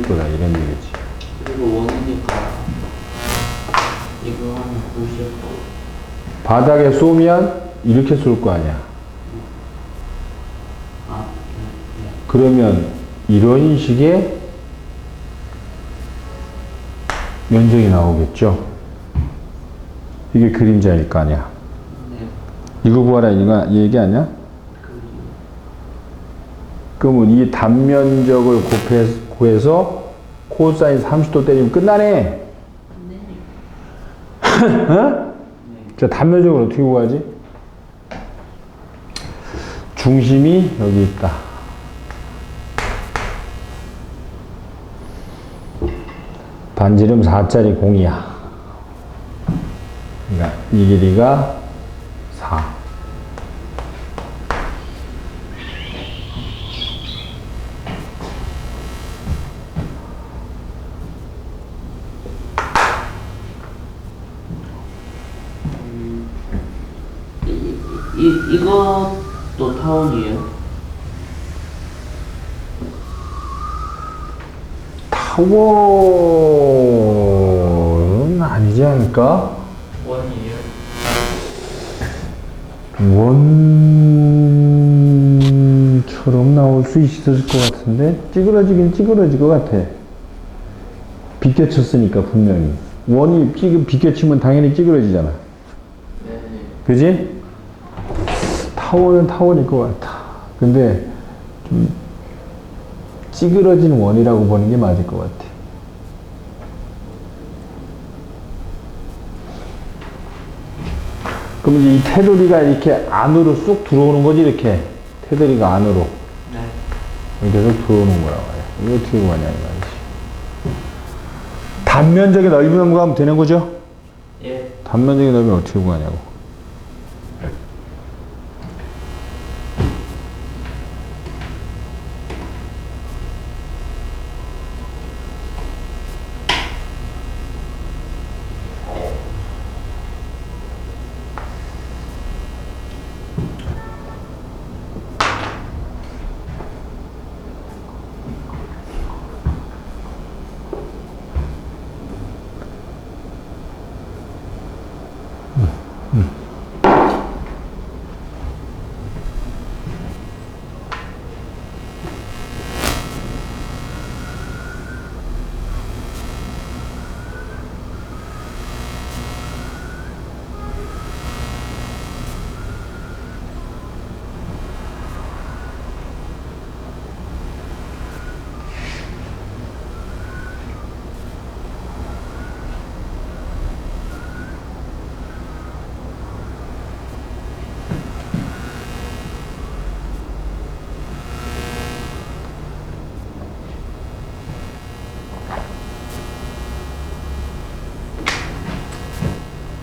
거다 이런 얘기지. 그리고 원이니까 이거 하면 90도 바닥에 쏘면 이렇게 쏠 거 아니야. 아, 네, 그러면 이런 식의 면적이 나오겠죠. 이게 그림자일 거 아니야. 네. 이거 구하라 이거 얘기 아니야? 그러면 이 단면적을 곱해, 구해서 코사인 30도 때리면 끝나네. 어? 자, 단면적을 어떻게 구하지? 중심이 여기 있다. 반지름 4짜리 공이야. 그러니까 이 길이가 4. 이, 이, 이것도 타원이에요? 타워는 아니지 않을까? 원이에요? 원처럼 나올 수 있을 것 같은데 찌그러지긴 찌그러질 것 같아. 비껴쳤으니까 분명히 원이 찌 비껴치면 당연히 찌그러지잖아. 네. 그지? 타워는 타워일 것 같아. 근데 좀 찌그러진 원이라고 보는 게 맞을 것 같아. 그럼 이제 이 테두리가 이렇게 안으로 쑥 들어오는 거지, 이렇게. 테두리가 안으로. 네. 이렇게 쑥 들어오는 거라고 말이야. 이거 어떻게 구하냐, 이 말이지. 단면적인 넓이만 구하면 되는 거죠? 예. 단면적인 넓이는 어떻게 구하냐고.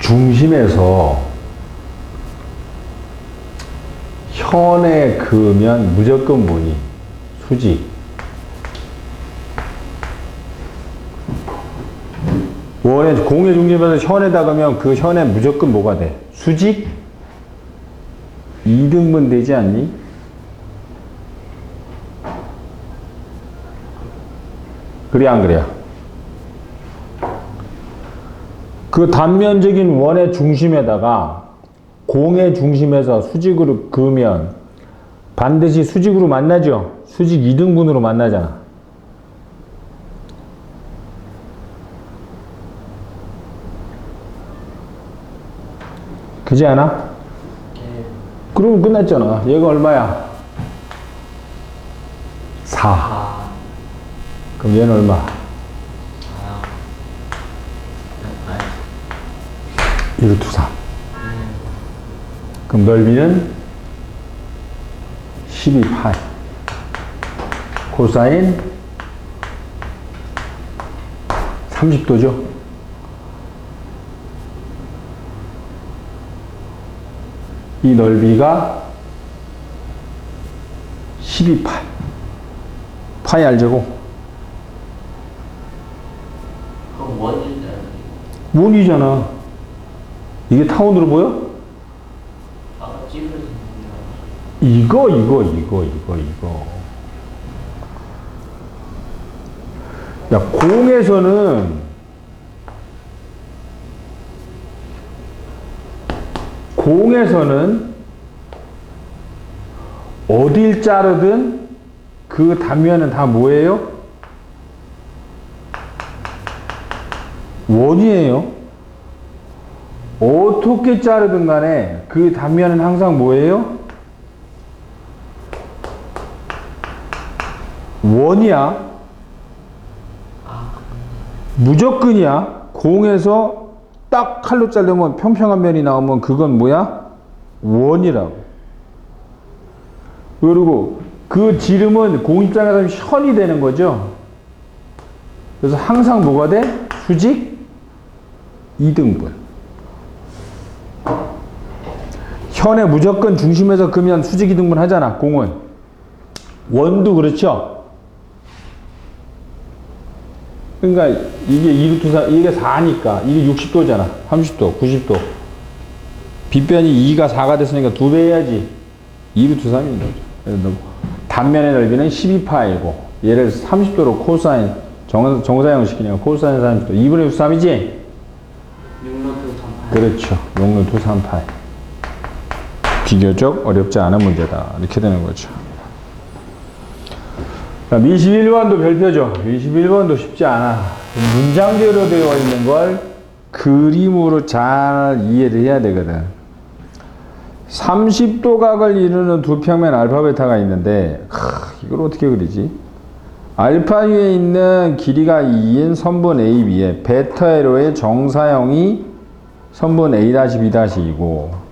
중심에서 현에 그으면 무조건 뭐니? 수직. 원의 공의 중심에서 현에다 가면 그 현에 무조건 뭐가 돼? 수직? 2등분 되지 않니? 그래 안 그래요? 그 단면적인 원의 중심에다가 공의 중심에서 수직으로 그으면 반드시 수직으로 만나죠? 수직 2등분으로 만나잖아. 그지 않아? 예. 그러면 끝났잖아. 얘가 얼마야? 4. 아. 그럼 얘는 얼마? 12사. 그럼 넓이는 12파이. 코사인 30도죠. 이 넓이가 12파이. 파이 알제곱. 원이잖아. 이게 타원으로 보여? 이거, 이거, 이거, 이거, 이거. 야, 공에서는 공에서는 어딜 자르든 그 단면은 다 뭐예요? 원이에요. 어떻게 자르든 간에 그 단면은 항상 뭐예요? 원이야. 무조건이야. 공에서 딱 칼로 자르면 평평한 면이 나오면 그건 뭐야? 원이라고. 그리고 그 지름은 공 입장에서 현이 되는 거죠. 그래서 항상 뭐가 돼? 수직 2등분. 현에 무조건 중심에서 그면 수직 2등분 하잖아, 공은. 원도 그렇죠? 그러니까 이게 2루트 4, 이게 4니까 이게 60도잖아. 30도, 90도. 빗변이 2가 4가 됐으니까 두 배 해야지. 2루트 3인 거죠. 단면의 넓이는 12파이고 얘를 30도로 코사인 정, 정사형 시키니까 코사인 30도 2분의 3이지? 6로트 3파이. 그렇죠. 6루트 3파이. 비교적 어렵지 않은 문제다. 이렇게 되는 거죠. 그럼 21번도 별표죠. 21번도 쉽지 않아. 문장제로 되어 있는 걸 그림으로 잘 이해를 해야 되거든. 30도 각을 이루는 두 평면 알파 베타가 있는데 크, 이걸 어떻게 그리지? 알파 위에 있는 길이가 2인 선분 AB에 베타 에로의 정사형이 선분 A-B-이고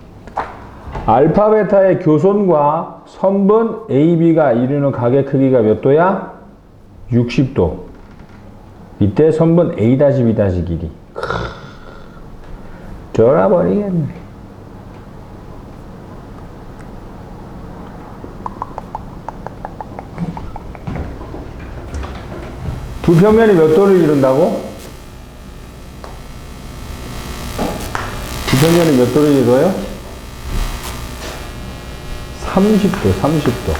알파 베타의 교선과 선분 AB가 이루는 각의 크기가 몇 도야? 60도. 이때 선분 A-B 길이. 크, 졸아버리겠네. 두 평면이 몇 도를 이룬다고? 두 평면이 몇 도를 이루어요? 30도, 30도.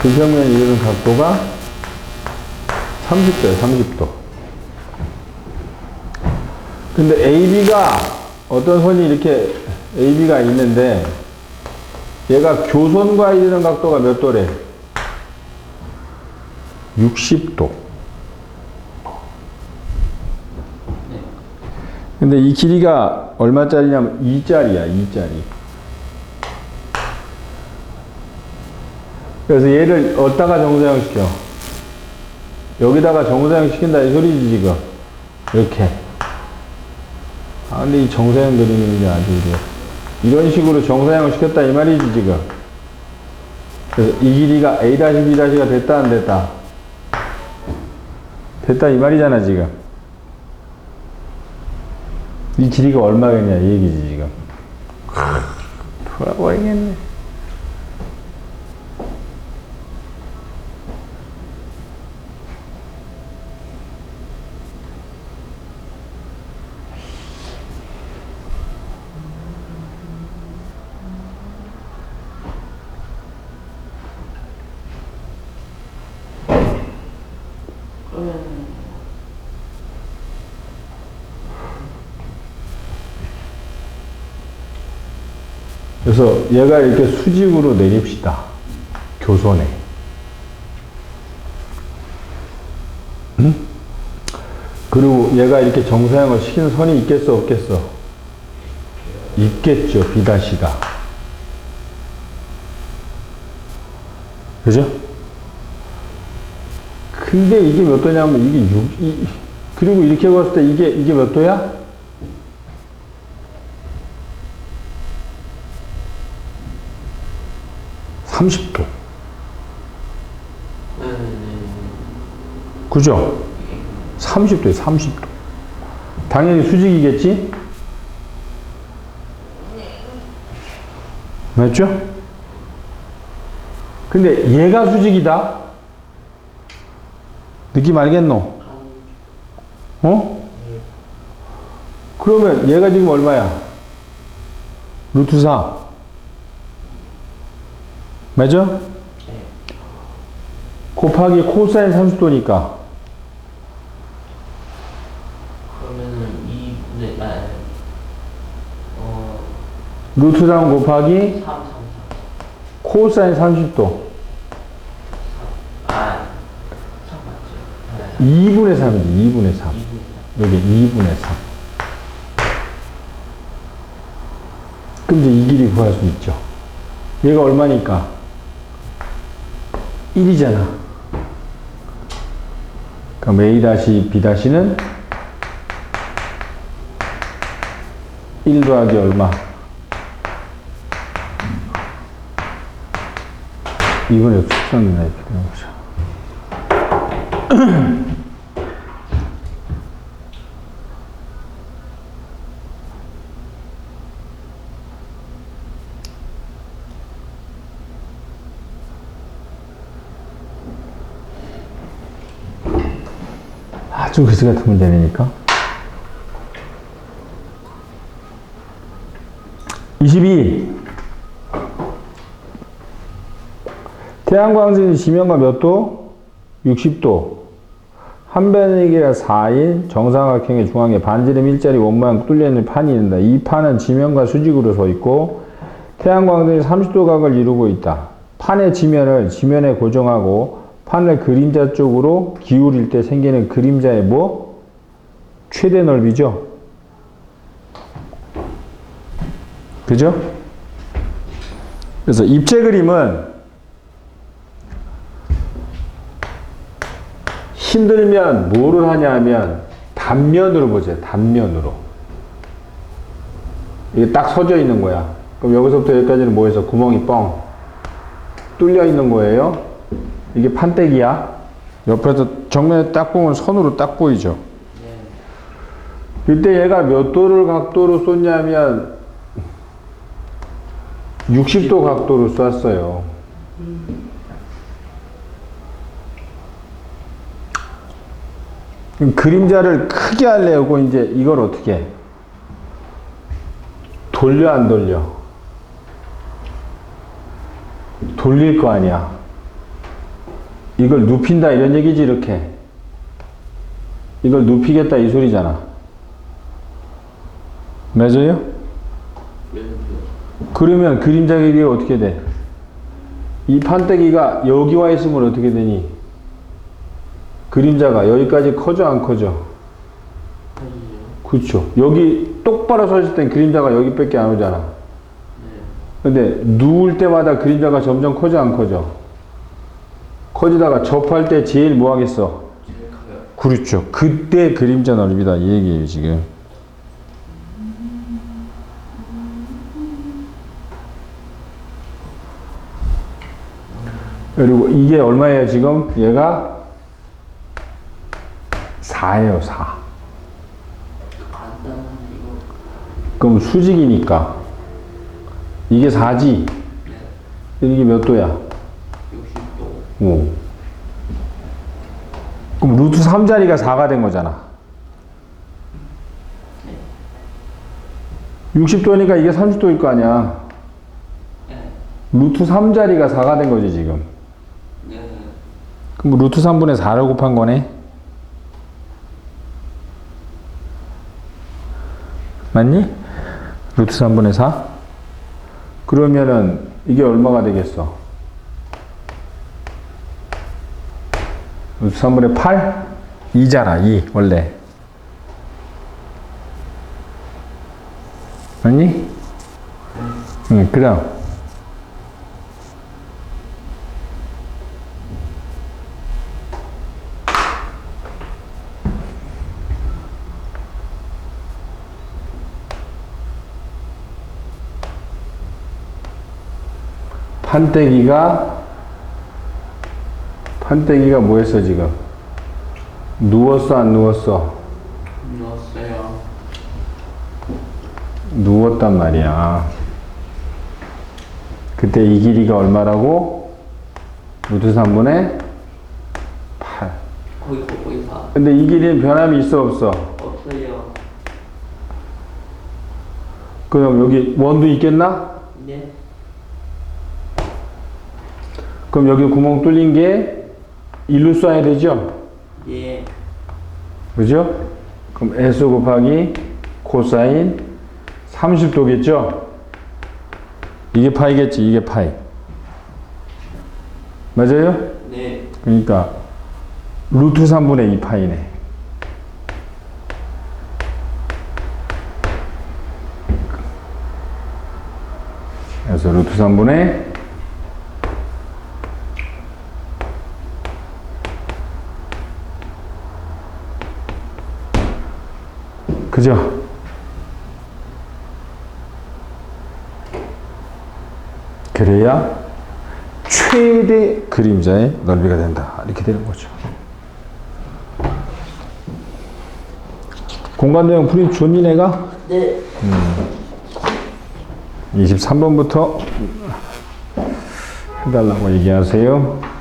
두 평면이 이루는 각도가 30도예요, 30도. 근데 AB가 어떤 선이 이렇게 AB가 있는데 얘가 교선과 이루는 각도가 몇 도래? 60도. 근데 이 길이가 얼마짜리냐면 2짜리야, 2짜리. 그래서 얘를 어디다가 정사형 시켜? 여기다가 정사형 시킨다 이 소리지 지금. 이렇게. 아 근데 이 정사형 그리는 게 아주 이래. 이런 식으로 정사형을 시켰다 이 말이지 지금. 그래서 이 길이가 A-B'가 됐다 안 됐다? 됐다 이 말이잖아 지금. 이 길이가 얼마겠냐 이 얘기지 지금. 돌아버리겠네. 그래서 얘가 이렇게 수직으로 내립시다. 교선에. 응? 그리고 얘가 이렇게 정사형을 시키는 선이 있겠어, 없겠어? 있겠죠, 비다시가. 그죠? 근데 이게 몇 도냐면 이게 6, 이, 그리고 이렇게 봤을 때 이게, 이게 몇 도야? 삼십 도 네네네. 그죠? 30도에 30도. 당연히 수직이겠지? 맞죠? 근데 얘가 수직이다? 느낌 알겠노? 어? 그러면 얘가 지금 얼마야? 루트 4. 맞죠? 곱하기 코사인 30도니까. 루트 3 곱하기 코사인 30도. 2분의 3이지, 2분의 3. 여기 2분의 3. 그럼 이제 이 길이 구할 수 있죠. 얘가 얼마니까? 1이잖아. 그럼 A 다시 B 다시는 1 더하기 얼마? 2분의 숙성이나 이렇게 되는 거죠. 아주 글씨 같은 문제니까. 22. 태양광선이 지면과 몇 도? 60도. 한 변의 길이가 4인 정사각형의 중앙에 반지름 일자리 원모양 뚫려있는 판이 있는다. 이 판은 지면과 수직으로 서 있고 태양광선이 30도 각을 이루고 있다. 판의 지면을 지면에 고정하고 판을 그림자 쪽으로 기울일 때 생기는 그림자의 뭐? 최대 넓이죠. 그죠? 그래서 입체 그림은 힘들면 뭐를 하냐 하면 단면으로 보세요. 단면으로. 이게 딱 서져 있는 거야. 그럼 여기서부터 여기까지는 뭐해서 구멍이 뻥 뚫려 있는 거예요. 이게 판때기야. 옆에서 정면에 딱 보면 선으로 딱 보이죠. 이때 얘가 몇 도를 각도로 쏘냐면 60도 각도로 쐈어요. 그림자를 크게 하려고 이제 이걸 어떻게 해? 돌려 안 돌려? 돌릴 거 아니야. 이걸 눕힌다 이런 얘기지 이렇게. 이걸 눕히겠다 이 소리잖아. 맞아요? 그러면 그림자 길이가 어떻게 돼? 이 판때기가 여기 와 있으면 어떻게 되니? 그림자가 여기까지 커져 안 커져? 그렇죠. 여기 똑바로 서 있을 땐 그림자가 여기밖에 안 오잖아. 근데 누울 때마다 그림자가 점점 커져 안 커져? 커지다가 접할 때 제일 뭐 하겠어? 제일 커요. 그렇죠. 그때 그림자 넓이다 이 얘기예요 지금. 그리고 이게 얼마예요 지금? 얘가 4예요 4. 간단한 이거. 그럼 수직이니까 이게 4지? 이게 몇 도야? 60도. 오. 그럼 루트 3자리가 4가 된 거잖아. 60도니까 이게 30도일 거 아니야. 네. 루트 3자리가 4가 된 거지, 지금. 네. 그럼 루트 3분의 4를 곱한 거네? 맞니? 루트 3분의 4? 그러면은 이게 얼마가 되겠어? 루트 3분의 8? 2잖아, 2, 원래. 맞니? 응, 그 다음. 판때기가 판때기가 뭐 했어 지금? 누웠어 안 누웠어? 넣었어요. 누웠단 말이야. 그때 이 길이가 얼마라고? 루트 3분의 8. 거기 거기 봐. 근데 이 길이는 변함이 있어 없어? 없어요. 그럼 여기 원도 있겠나? 네. 그럼 여기 구멍 뚫린 게 일로 쏴야 되죠? 예. 그죠? 그럼 S 곱하기 코사인 30도겠죠? 이게 파이겠지. 이게 파이. 맞아요? 네. 그러니까 루트 3분의 2 파이네. 그래서 루트 3분의 그죠? 그래야 최대 그림자의 넓이가 된다. 이렇게 되는 거죠. 공간 내용 풀이 줬니 내가? 네. 23번부터 해달라고 얘기하세요.